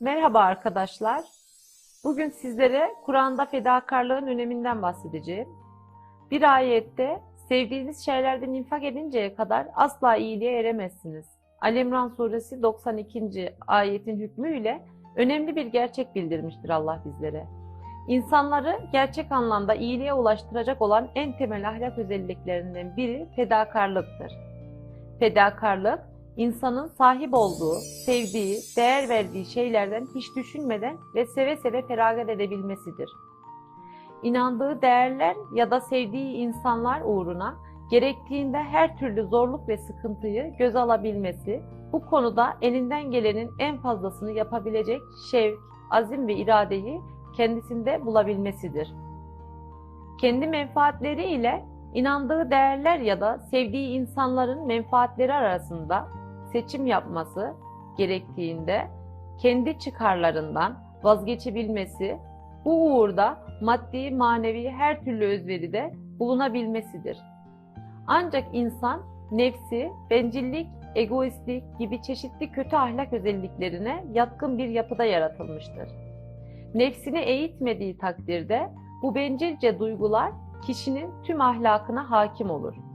Merhaba arkadaşlar. Bugün sizlere Kur'an'da fedakarlığın öneminden bahsedeceğim. Bir ayette sevdiğiniz şeylerden infak edinceye kadar asla iyiliğe eremezsiniz. Ali İmran suresi 92. ayetin hükmüyle önemli bir gerçek bildirmiştir Allah bizlere. İnsanları gerçek anlamda iyiliğe ulaştıracak olan en temel ahlak özelliklerinden biri fedakarlıktır. Fedakarlık, insanın sahip olduğu, sevdiği, değer verdiği şeylerden hiç düşünmeden ve seve seve feragat edebilmesidir. İnandığı değerler ya da sevdiği insanlar uğruna gerektiğinde her türlü zorluk ve sıkıntıyı göz alabilmesi, bu konuda elinden gelenin en fazlasını yapabilecek şevk, azim ve iradeyi kendisinde bulabilmesidir. Kendi menfaatleri ile inandığı değerler ya da sevdiği insanların menfaatleri arasında seçim yapması gerektiğinde kendi çıkarlarından vazgeçebilmesi, bu uğurda maddi manevi her türlü özveride bulunabilmesidir. Ancak insan nefsi, bencillik, egoistlik gibi çeşitli kötü ahlak özelliklerine yatkın bir yapıda yaratılmıştır. Nefsini eğitmediği takdirde bu bencilce duygular kişinin tüm ahlakına hakim olur.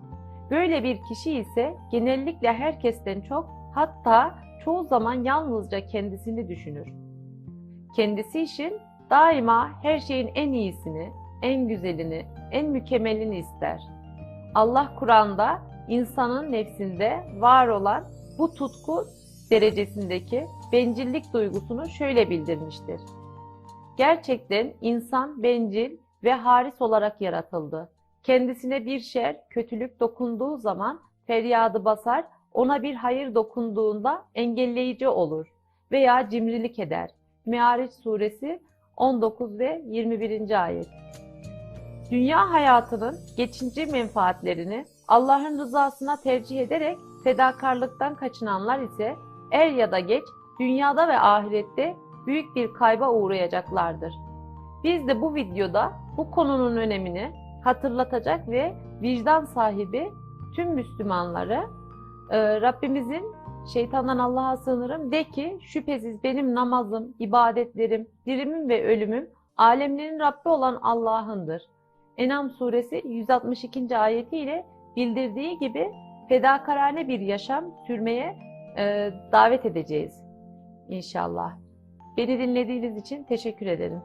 Böyle bir kişi ise genellikle herkesten çok hatta çoğu zaman yalnızca kendisini düşünür. Kendisi için daima her şeyin en iyisini, en güzelini, en mükemmelini ister. Allah Kur'an'da insanın nefsinde var olan bu tutku derecesindeki bencillik duygusunu şöyle bildirmiştir. Gerçekten insan bencil ve haris olarak yaratıldı. Kendisine bir şer, kötülük dokunduğu zaman feryadı basar, ona bir hayır dokunduğunda engelleyici olur veya cimrilik eder. Meariç suresi 19 ve 21. ayet. Dünya hayatının geçici menfaatlerini Allah'ın rızasına tercih ederek fedakarlıktan kaçınanlar ise er ya da geç dünyada ve ahirette büyük bir kayba uğrayacaklardır. Biz de bu videoda bu konunun önemini hatırlatacak ve vicdan sahibi tüm Müslümanları e, Rabbimizin şeytandan Allah'a sığınırım de ki şüphesiz benim namazım, ibadetlerim, dirimim ve ölümüm alemlerin Rabbi olan Allah'ındır. Enam suresi 162. ayetiyle bildirdiği gibi fedakarane bir yaşam sürmeye e, davet edeceğiz inşallah. Beni dinlediğiniz için teşekkür ederim.